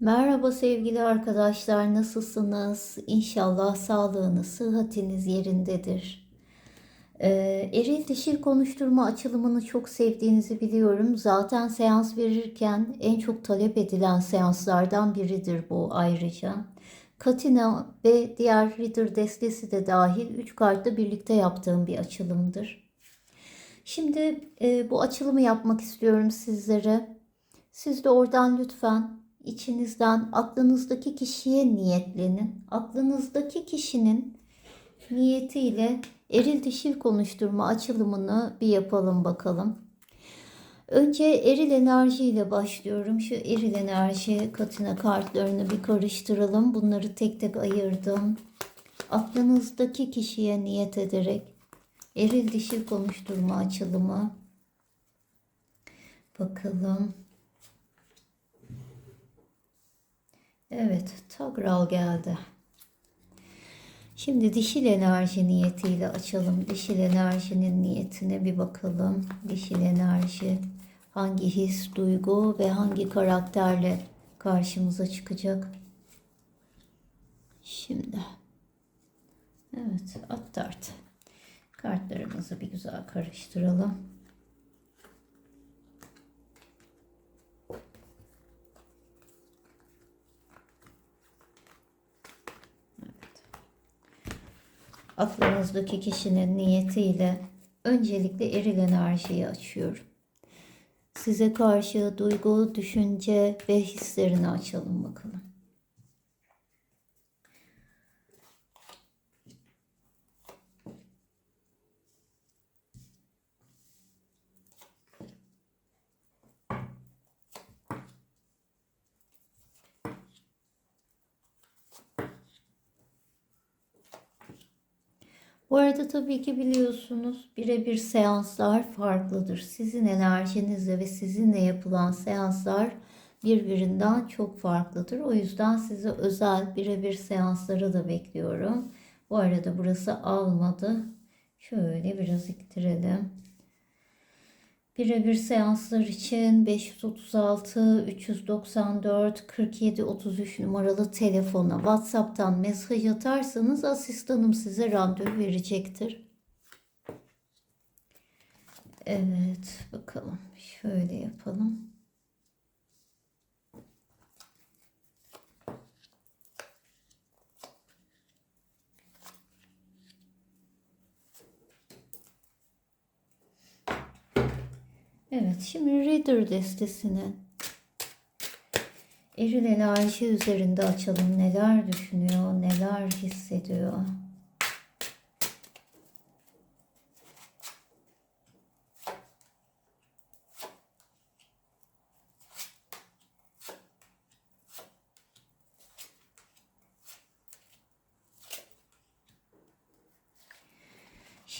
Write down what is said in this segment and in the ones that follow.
Merhaba sevgili arkadaşlar, nasılsınız? İnşallah sağlığınız, sıhhatiniz yerindedir. Ee, eril dişil konuşturma açılımını çok sevdiğinizi biliyorum. Zaten seans verirken en çok talep edilen seanslardan biridir bu ayrıca. Katina ve diğer Reader destesi de dahil 3 kartla birlikte yaptığım bir açılımdır. Şimdi e, bu açılımı yapmak istiyorum sizlere. Siz de oradan lütfen içinizden aklınızdaki kişiye niyetlenin. Aklınızdaki kişinin niyetiyle eril dişil konuşturma açılımını bir yapalım bakalım. Önce eril enerjiyle başlıyorum. Şu eril enerji katına kartlarını bir karıştıralım. Bunları tek tek ayırdım. Aklınızdaki kişiye niyet ederek eril dişil konuşturma açılımı. Bakalım. Evet, Tagral geldi. Şimdi dişil enerji niyetiyle açalım. Dişil enerjinin niyetine bir bakalım. Dişil enerji hangi his, duygu ve hangi karakterle karşımıza çıkacak? Şimdi. Evet, Attart. Kartlarımızı bir güzel karıştıralım. Aklınızdaki kişinin niyetiyle öncelikle eril enerjiyi açıyorum. Size karşı duygu, düşünce ve hislerini açalım bakalım. Bu arada tabii ki biliyorsunuz birebir seanslar farklıdır. Sizin enerjinizle ve sizinle yapılan seanslar birbirinden çok farklıdır. O yüzden size özel birebir seansları da bekliyorum. Bu arada burası almadı. Şöyle biraz ittirelim. Birebir seanslar için 536 394 47 33 numaralı telefona WhatsApp'tan mesaj atarsanız asistanım size randevu verecektir. Evet, bakalım. Şöyle yapalım. Evet, şimdi Reader destesini eril enerji üzerinde açalım. Neler düşünüyor, neler hissediyor.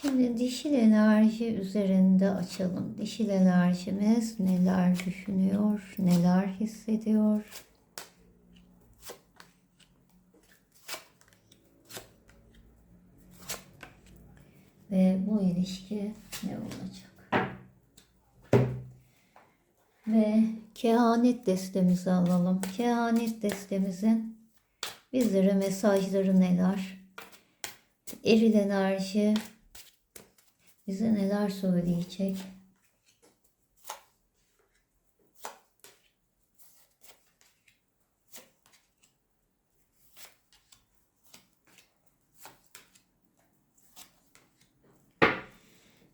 Şimdi dişil enerji üzerinde açalım. Dişil enerjimiz neler düşünüyor, neler hissediyor? Ve bu ilişki ne olacak? Ve kehanet destemizi alalım. Kehanet destemizin bizlere mesajları neler? Eril enerji bize neler söyleyecek?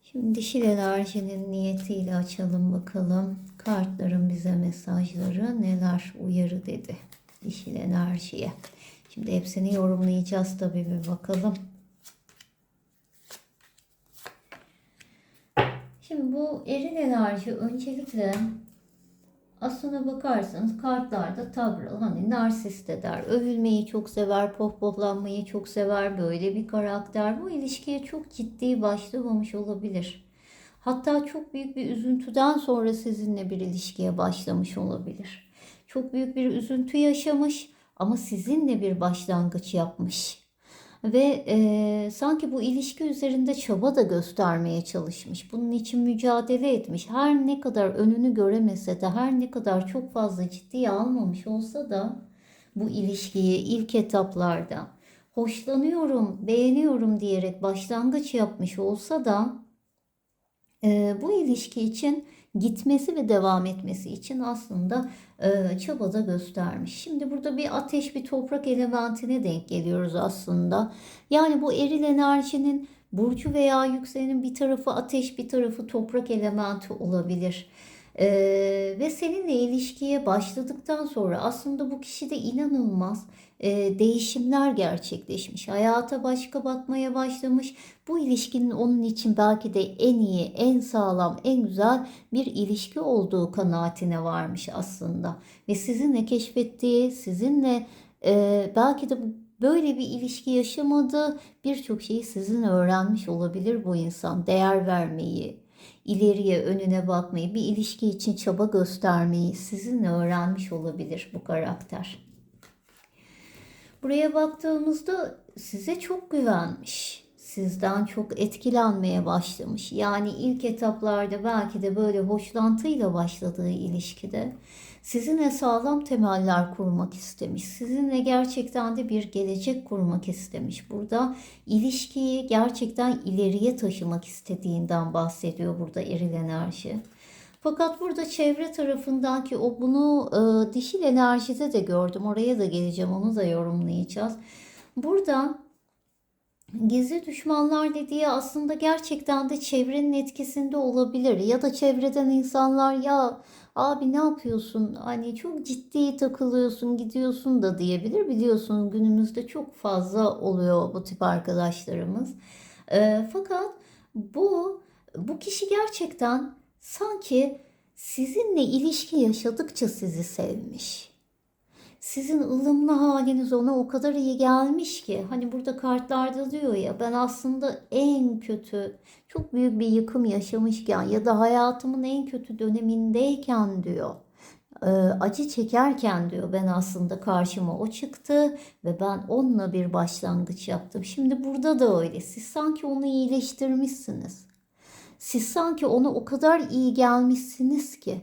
Şimdi dişil enerjinin niyetiyle açalım bakalım. Kartların bize mesajları neler uyarı dedi dişil enerjiye. Şimdi hepsini yorumlayacağız tabii bir bakalım. Şimdi bu eril enerji öncelikle aslına bakarsanız kartlarda tavrı hani narsist eder. Övülmeyi çok sever, pohpohlanmayı çok sever. Böyle bir karakter. Bu ilişkiye çok ciddi başlamamış olabilir. Hatta çok büyük bir üzüntüden sonra sizinle bir ilişkiye başlamış olabilir. Çok büyük bir üzüntü yaşamış ama sizinle bir başlangıç yapmış. Ve e, sanki bu ilişki üzerinde çaba da göstermeye çalışmış. Bunun için mücadele etmiş. Her ne kadar önünü göremese de, her ne kadar çok fazla ciddiye almamış olsa da bu ilişkiyi ilk etaplarda hoşlanıyorum, beğeniyorum diyerek başlangıç yapmış olsa da e, bu ilişki için gitmesi ve devam etmesi için aslında e, çaba da göstermiş. Şimdi burada bir ateş bir toprak elementine denk geliyoruz aslında. Yani bu eril enerjinin burcu veya yükselenin bir tarafı ateş bir tarafı toprak elementi olabilir. Ee, ve seninle ilişkiye başladıktan sonra aslında bu kişide inanılmaz e, değişimler gerçekleşmiş. Hayata başka bakmaya başlamış. Bu ilişkinin onun için belki de en iyi, en sağlam, en güzel bir ilişki olduğu kanaatine varmış aslında. Ve sizinle keşfettiği, sizinle e, belki de böyle bir ilişki yaşamadığı birçok şeyi sizin öğrenmiş olabilir bu insan. Değer vermeyi, ileriye önüne bakmayı, bir ilişki için çaba göstermeyi sizinle öğrenmiş olabilir bu karakter. Buraya baktığımızda size çok güvenmiş. Sizden çok etkilenmeye başlamış. Yani ilk etaplarda belki de böyle hoşlantıyla başladığı ilişkide sizinle sağlam temeller kurmak istemiş. Sizinle gerçekten de bir gelecek kurmak istemiş. Burada ilişkiyi gerçekten ileriye taşımak istediğinden bahsediyor burada eril enerji. Fakat burada çevre tarafından ki o bunu e, dişil enerjide de gördüm. Oraya da geleceğim. Onu da yorumlayacağız. Burada gizli düşmanlar dediği aslında gerçekten de çevrenin etkisinde olabilir. Ya da çevreden insanlar ya abi ne yapıyorsun hani çok ciddi takılıyorsun gidiyorsun da diyebilir. Biliyorsunuz günümüzde çok fazla oluyor bu tip arkadaşlarımız. E, fakat bu bu kişi gerçekten sanki sizinle ilişki yaşadıkça sizi sevmiş. Sizin ılımlı haliniz ona o kadar iyi gelmiş ki hani burada kartlarda diyor ya ben aslında en kötü çok büyük bir yıkım yaşamışken ya da hayatımın en kötü dönemindeyken diyor e, acı çekerken diyor ben aslında karşıma o çıktı ve ben onunla bir başlangıç yaptım. Şimdi burada da öyle. Siz sanki onu iyileştirmişsiniz. Siz sanki ona o kadar iyi gelmişsiniz ki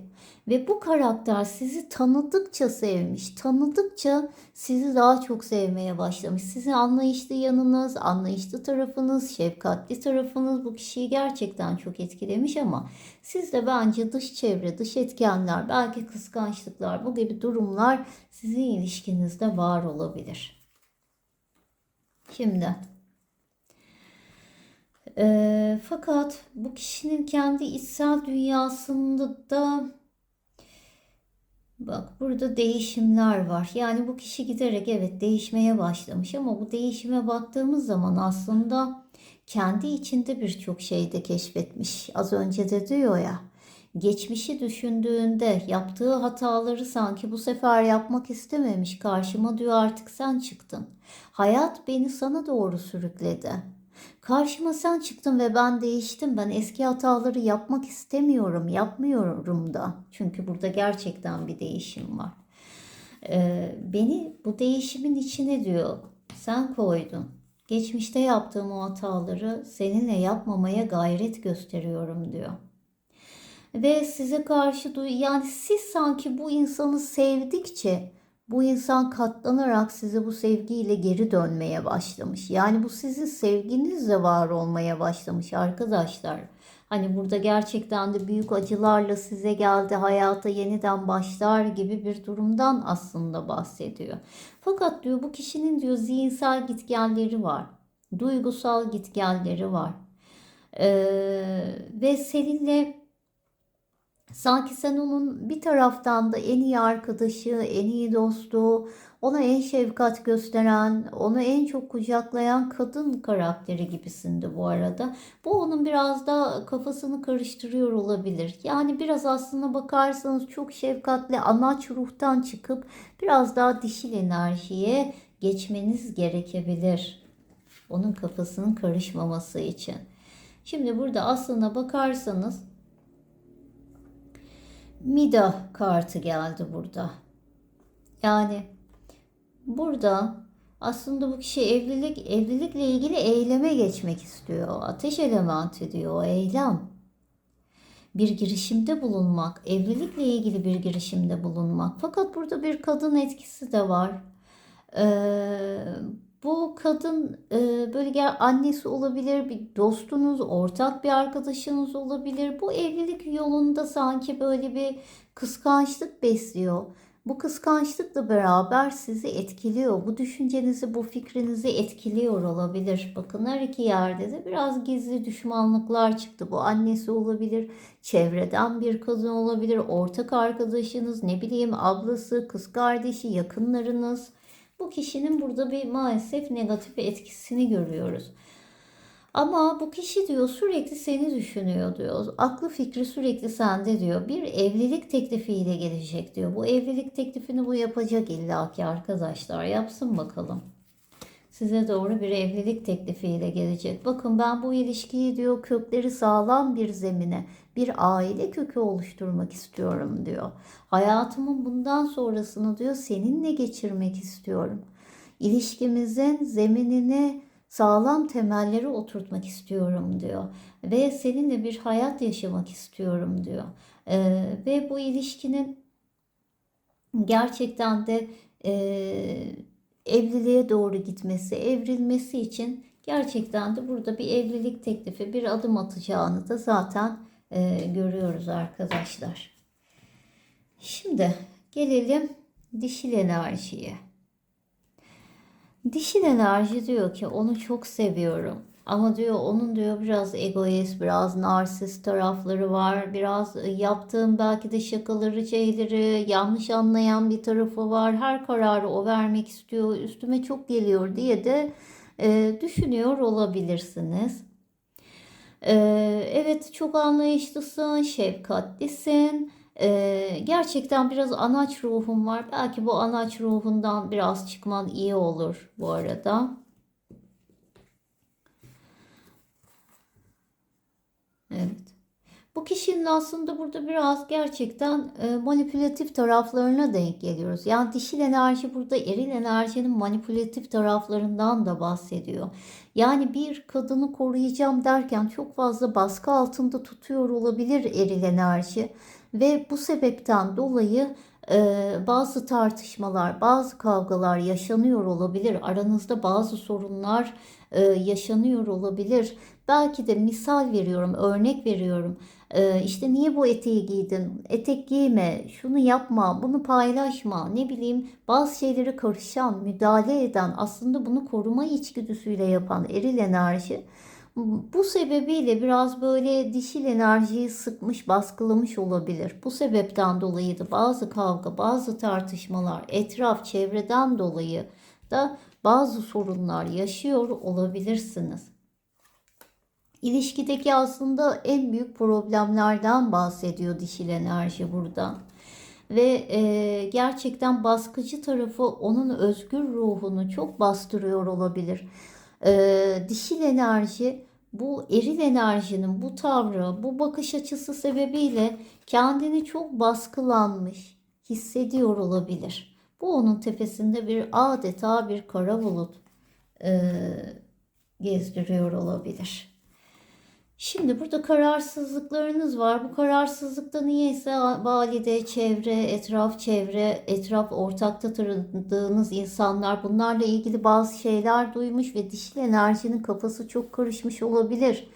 ve bu karakter sizi tanıdıkça sevmiş, tanıdıkça sizi daha çok sevmeye başlamış. Sizin anlayışlı yanınız, anlayışlı tarafınız, şefkatli tarafınız bu kişiyi gerçekten çok etkilemiş ama siz de bence dış çevre, dış etkenler, belki kıskançlıklar bu gibi durumlar sizin ilişkinizde var olabilir. Şimdi e, fakat bu kişinin kendi içsel dünyasında da Bak burada değişimler var. Yani bu kişi giderek evet değişmeye başlamış ama bu değişime baktığımız zaman aslında kendi içinde birçok şey de keşfetmiş. Az önce de diyor ya geçmişi düşündüğünde yaptığı hataları sanki bu sefer yapmak istememiş. Karşıma diyor artık sen çıktın. Hayat beni sana doğru sürükledi. Karşıma sen çıktın ve ben değiştim. Ben eski hataları yapmak istemiyorum, yapmıyorum da. Çünkü burada gerçekten bir değişim var. Ee, beni bu değişimin içine diyor, sen koydun. Geçmişte yaptığım o hataları seninle yapmamaya gayret gösteriyorum diyor. Ve size karşı duy yani siz sanki bu insanı sevdikçe bu insan katlanarak size bu sevgiyle geri dönmeye başlamış. Yani bu sizin sevginizle var olmaya başlamış arkadaşlar. Hani burada gerçekten de büyük acılarla size geldi, hayata yeniden başlar gibi bir durumdan aslında bahsediyor. Fakat diyor bu kişinin diyor zihinsel gitgelleri var. Duygusal gitgelleri var. Ee, ve seninle Sanki sen onun bir taraftan da en iyi arkadaşı, en iyi dostu, ona en şefkat gösteren, onu en çok kucaklayan kadın karakteri gibisindi bu arada. Bu onun biraz da kafasını karıştırıyor olabilir. Yani biraz aslına bakarsanız çok şefkatli anaç ruhtan çıkıp biraz daha dişil enerjiye geçmeniz gerekebilir. Onun kafasının karışmaması için. Şimdi burada aslına bakarsanız Mida kartı geldi burada. Yani burada Aslında bu kişi evlilik evlilikle ilgili eyleme geçmek istiyor. Ateş elementi diyor eylem. Bir girişimde bulunmak, evlilikle ilgili bir girişimde bulunmak. Fakat burada bir kadın etkisi de var. Ee, kadın e, böyle gel annesi olabilir, bir dostunuz, ortak bir arkadaşınız olabilir. Bu evlilik yolunda sanki böyle bir kıskançlık besliyor. Bu kıskançlıkla beraber sizi etkiliyor. Bu düşüncenizi, bu fikrinizi etkiliyor olabilir. Bakın her iki yerde de biraz gizli düşmanlıklar çıktı. Bu annesi olabilir, çevreden bir kadın olabilir, ortak arkadaşınız, ne bileyim ablası, kız kardeşi, yakınlarınız. Bu kişinin burada bir maalesef negatif etkisini görüyoruz. Ama bu kişi diyor sürekli seni düşünüyor diyor. Aklı fikri sürekli sende diyor. Bir evlilik teklifiyle gelecek diyor. Bu evlilik teklifini bu yapacak illaki arkadaşlar. Yapsın bakalım. Size doğru bir evlilik teklifiyle gelecek. Bakın ben bu ilişkiyi diyor kökleri sağlam bir zemine, bir aile kökü oluşturmak istiyorum diyor. Hayatımın bundan sonrasını diyor seninle geçirmek istiyorum. İlişkimizin zeminini sağlam temelleri oturtmak istiyorum diyor. Ve seninle bir hayat yaşamak istiyorum diyor. Ee, ve bu ilişkinin gerçekten de e, evliliğe doğru gitmesi, evrilmesi için gerçekten de burada bir evlilik teklifi, bir adım atacağını da zaten e, görüyoruz arkadaşlar. Şimdi gelelim dişil enerjiye. Dişil enerji diyor ki onu çok seviyorum. Ama diyor onun diyor biraz egoist, biraz narsist tarafları var. Biraz e, yaptığım belki de şakaları, şeyleri yanlış anlayan bir tarafı var. Her kararı o vermek istiyor. Üstüme çok geliyor diye de e, düşünüyor olabilirsiniz. E, evet çok anlayışlısın, şefkatlisin. Ee, gerçekten biraz anaç ruhum var. Belki bu anaç ruhundan biraz çıkman iyi olur bu arada. Evet. Bu kişinin aslında burada biraz gerçekten e, manipülatif taraflarına denk geliyoruz. Yani dişil enerji burada eril enerjinin manipülatif taraflarından da bahsediyor. Yani bir kadını koruyacağım derken çok fazla baskı altında tutuyor olabilir eril enerji. Ve bu sebepten dolayı e, bazı tartışmalar, bazı kavgalar yaşanıyor olabilir. Aranızda bazı sorunlar e, yaşanıyor olabilir. Belki de misal veriyorum, örnek veriyorum. E, işte niye bu eteği giydin? Etek giyme, şunu yapma, bunu paylaşma. Ne bileyim bazı şeyleri karışan, müdahale eden, aslında bunu koruma içgüdüsüyle yapan eril enerji bu sebebiyle biraz böyle dişil enerjiyi sıkmış, baskılamış olabilir. Bu sebepten dolayı da bazı kavga, bazı tartışmalar, etraf, çevreden dolayı da bazı sorunlar yaşıyor olabilirsiniz. İlişkideki aslında en büyük problemlerden bahsediyor dişil enerji burada. Ve e, gerçekten baskıcı tarafı onun özgür ruhunu çok bastırıyor olabilir e, dişil enerji bu eril enerjinin bu tavrı, bu bakış açısı sebebiyle kendini çok baskılanmış hissediyor olabilir. Bu onun tepesinde bir adeta bir kara bulut e, gezdiriyor olabilir. Şimdi burada kararsızlıklarınız var. Bu kararsızlıkta niyeyse valide, çevre, etraf çevre, etraf ortakta tanıdığınız insanlar bunlarla ilgili bazı şeyler duymuş ve dişil enerjinin kafası çok karışmış olabilir.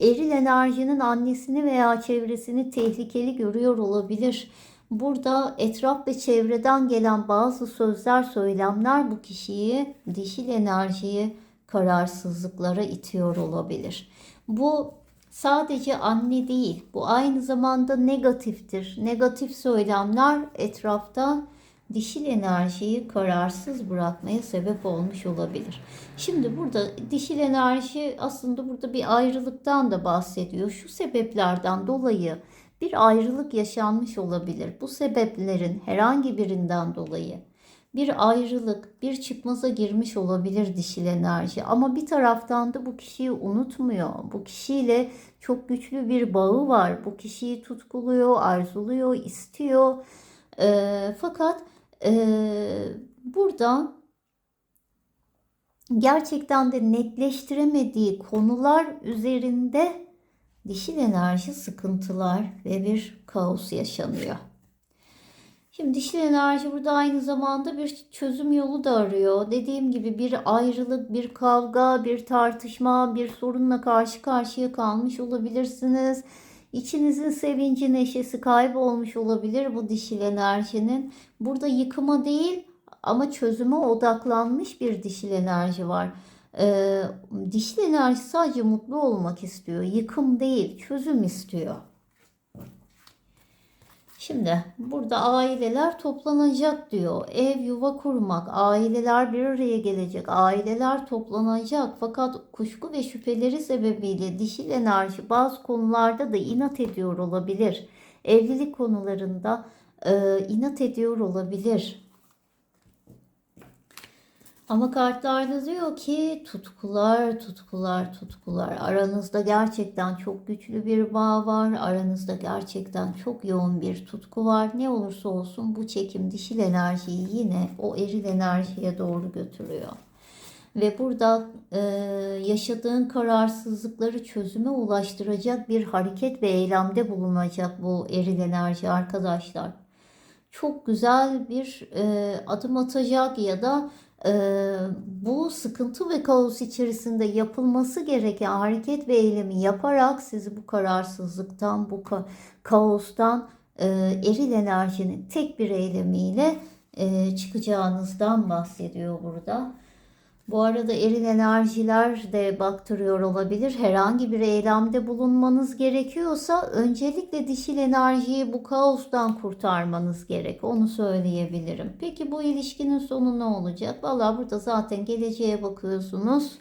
Eril enerjinin annesini veya çevresini tehlikeli görüyor olabilir. Burada etraf ve çevreden gelen bazı sözler, söylemler bu kişiyi, dişil enerjiyi kararsızlıklara itiyor olabilir. Bu sadece anne değil. Bu aynı zamanda negatiftir. Negatif söylemler etrafta dişil enerjiyi kararsız bırakmaya sebep olmuş olabilir. Şimdi burada dişil enerji aslında burada bir ayrılıktan da bahsediyor. Şu sebeplerden dolayı bir ayrılık yaşanmış olabilir. Bu sebeplerin herhangi birinden dolayı bir ayrılık, bir çıkmaza girmiş olabilir dişil enerji. Ama bir taraftan da bu kişiyi unutmuyor. Bu kişiyle çok güçlü bir bağı var. Bu kişiyi tutkuluyor, arzuluyor, istiyor. E, fakat e, burada gerçekten de netleştiremediği konular üzerinde dişil enerji sıkıntılar ve bir kaos yaşanıyor. Şimdi dişil enerji burada aynı zamanda bir çözüm yolu da arıyor. Dediğim gibi bir ayrılık, bir kavga, bir tartışma, bir sorunla karşı karşıya kalmış olabilirsiniz. İçinizin sevinci, neşesi kaybolmuş olabilir bu dişil enerjinin. Burada yıkıma değil ama çözüme odaklanmış bir dişil enerji var. Ee, dişil enerji sadece mutlu olmak istiyor. Yıkım değil, çözüm istiyor. Şimdi burada aileler toplanacak diyor. Ev yuva kurmak, aileler bir araya gelecek, aileler toplanacak. Fakat kuşku ve şüpheleri sebebiyle dişil enerji bazı konularda da inat ediyor olabilir. Evlilik konularında e, inat ediyor olabilir. Ama kartlarda diyor ki tutkular, tutkular, tutkular. Aranızda gerçekten çok güçlü bir bağ var. Aranızda gerçekten çok yoğun bir tutku var. Ne olursa olsun bu çekim dişil enerjiyi yine o eril enerjiye doğru götürüyor. Ve burada e, yaşadığın kararsızlıkları çözüme ulaştıracak bir hareket ve eylemde bulunacak bu eril enerji arkadaşlar. Çok güzel bir e, adım atacak ya da bu sıkıntı ve kaos içerisinde yapılması gereken hareket ve eylemi yaparak sizi bu kararsızlıktan, bu ka- kaostan eril enerjinin tek bir eylemiyle çıkacağınızdan bahsediyor burada. Bu arada eril enerjiler de baktırıyor olabilir. Herhangi bir eylemde bulunmanız gerekiyorsa öncelikle dişil enerjiyi bu kaostan kurtarmanız gerek. Onu söyleyebilirim. Peki bu ilişkinin sonu ne olacak? Valla burada zaten geleceğe bakıyorsunuz.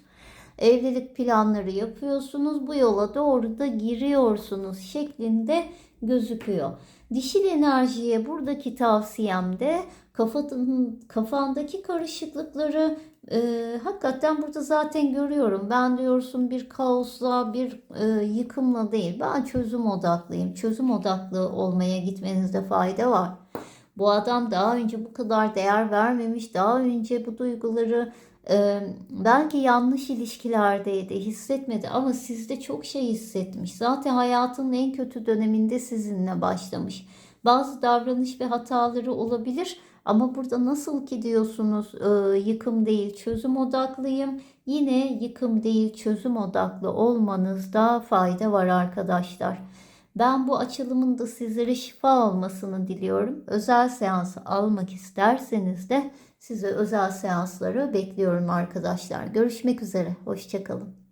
Evlilik planları yapıyorsunuz. Bu yola doğru da giriyorsunuz şeklinde gözüküyor. Dişil enerjiye buradaki tavsiyemde kafanın, kafandaki karışıklıkları e, hakikaten burada zaten görüyorum. Ben diyorsun bir kaosla, bir e, yıkımla değil. Ben çözüm odaklıyım. Çözüm odaklı olmaya gitmenizde fayda var. Bu adam daha önce bu kadar değer vermemiş. Daha önce bu duyguları e, belki yanlış ilişkilerdeydi, hissetmedi ama sizde çok şey hissetmiş. Zaten hayatının en kötü döneminde sizinle başlamış. Bazı davranış ve hataları olabilir ama burada nasıl ki diyorsunuz e, yıkım değil çözüm odaklıyım. Yine yıkım değil çözüm odaklı olmanızda fayda var arkadaşlar. Ben bu açılımın da sizlere şifa olmasını diliyorum. Özel seansı almak isterseniz de size özel seansları bekliyorum arkadaşlar. Görüşmek üzere. Hoşçakalın.